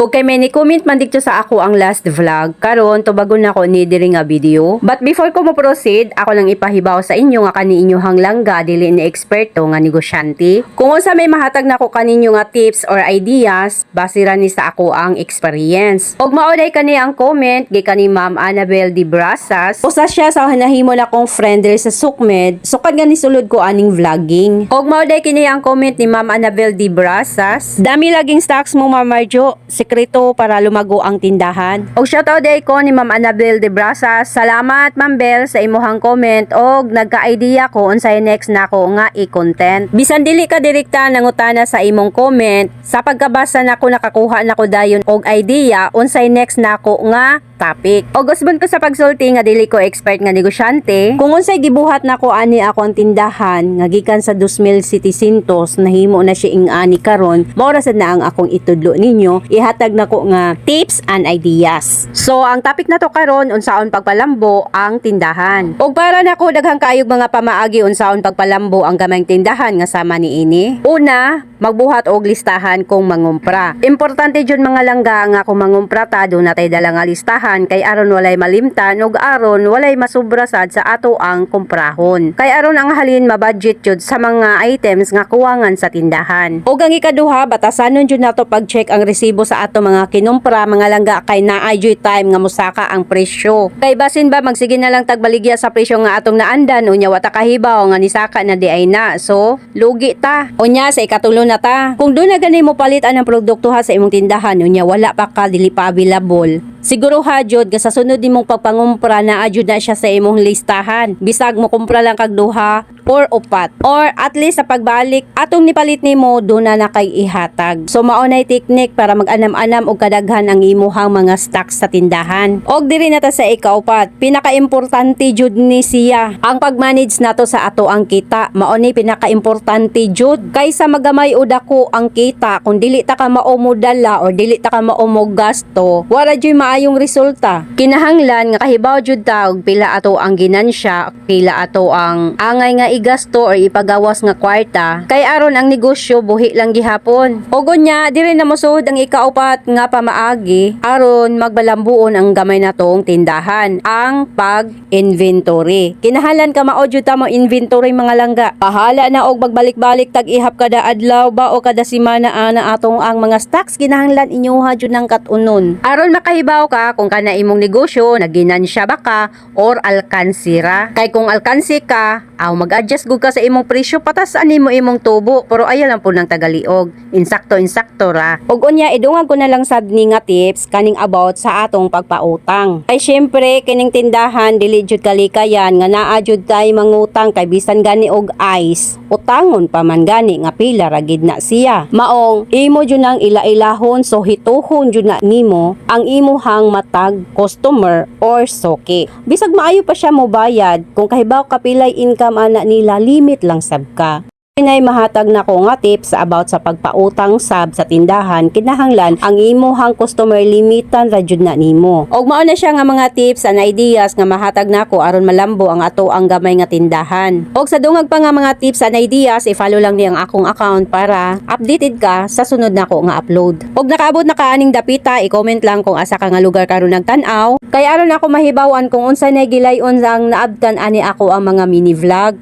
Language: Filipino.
Ug kay may ni comment man dito sa ako ang last vlog karon tubagon nako ni diri nga video. But before ko mo proceed, ako lang ipahibaw sa inyo nga kani inyong langga dili ni eksperto nga negosyante. Kung unsa may mahatag nako kaninyo nga tips or ideas, base ra ni sa ako ang experience. Ug maoday kani ang comment gikan ni Ma'am Annabel Di Brasas. Usa siya sa nahimo na kong friend diri sa Sukmed. Sukad nga ni sulod ko aning vlogging. Ug maoday kini ang comment ni Ma'am Annabel Di Brasas. Dami laging stocks mo Ma'am Marjo. Sekreto para lumago ang tindahan. Og shoutout day ko ni Ma'am Annabel De Brasas. Salamat Ma'am Bel sa imuhang comment og nagka-idea ko unsay next nako nga i-content. Bisan dili ka direkta nangutana sa imong comment, sa pagkabasa nako nakakuha nako dayon og idea unsay next nako nga topic. Og gusbon ko sa pagsulti nga dili ko expert nga negosyante, kung unsay gibuhat nako ani ako ang tindahan nga gikan sa 2700 nahimo na siya ing ani karon, mao ra sad na ang akong itudlo ninyo, ihatag nako nga tips and ideas. So ang topic na to karon unsaon pagpalambo ang tindahan. Og para nako daghang kaayog mga pamaagi unsaon pagpalambo ang gamayng tindahan nga sama ni ini. Una, magbuhat og listahan kung mangumpra. Importante jud mga langga nga kung mangumpra ta do natay dala nga listahan kay aron walay malimtan ug aron walay masubra sad sa ato ang kumprahon. Kay aron ang halin mabudget jud sa mga items nga kuwangan sa tindahan. Ug ang ikaduha batasanon jud nato pag-check ang resibo sa ato mga kinumpra mga langga kay naay jud time nga musaka ang presyo. Kay basin ba magsige na lang tagbaligya sa presyo nga atong naandan unya wata kahibaw nga nisaka na di ay na. So, lugi ta. Unya sa ikatulo na ta. Kung doon na gani mo palit ang produkto ha sa imong tindahan unya wala pa ka dili pa available. Siguro ha jud nga sa sunod nimong pagpangumpra na ajud na siya sa imong listahan. Bisag mo kumpra lang kag duha or upat or at least sa pagbalik atong nipalit nimo do na kay ihatag. So mao nay technique para mag-anam-anam og kadaghan ang imuhang mga stocks sa tindahan. Og diri na ta sa ikaupat, pinaka-importante jud ni siya ang pag-manage nato sa ato ang kita. Mao ni pinaka-importante jud kaysa magamay o dako ang kita kung dili ta ka mao mo dala or dili ta ka mao mo gasto, wala jud maayong resulta. Kinahanglan nga kahibaw jud ta og pila ato ang ginansya, pila ato ang angay nga igasto or ipagawas nga kwarta kay aron ang negosyo buhi lang gihapon. O gunya diri na mosuod ang ikaupat nga pamaagi aron magbalambuon ang gamay natong tindahan ang pag-inventory. Kinahalan ka mao jud mo inventory mga langga. Pahala na og magbalik-balik tag ihap kada adlaw ba o kada semana ana atong ang mga stocks kinahanglan inyoha jud ng katunon. Aron makahibaw ka kung kana imong negosyo naginansya ba ka or alkansira. Kay kung alkansi ka, aw mag-adjust gud ka sa imong presyo patas ani mo imong tubo pero ayaw lang po ng tagaliog. Insakto insakto ra. Og unya idungag ko na lang sad ni nga tips kaning about sa atong pagpautang. Kay syempre kining tindahan dili jud kalikayan nga naa jud tay mangutang kay bisan gani og ice. Utangon pa man gani nga pila ra gid na siya. Maong imo jud nang ila-ilahon so hituhon jud na nimo ang imuhang matag customer or soke. Bisag maayo pa siya mo bayad kung kahibaw kapilay income ana nila limit lang sab ka. Inay mahatag na ko nga tips about sa pagpautang sab sa tindahan kinahanglan ang imuhang customer limitan ra jud na nimo. Og mao na siya nga mga tips and ideas nga mahatag na ko aron malambo ang ato ang gamay nga tindahan. Og sa dungag pa nga mga tips and ideas i-follow lang ni ang akong account para updated ka sa sunod na ko nga upload. Og nakaabot na kaaning dapita i-comment lang kung asa ka nga lugar karon nagtan-aw kay aron ako mahibawan kung unsa na gilayon ang naabtan ani ako ang mga mini vlog.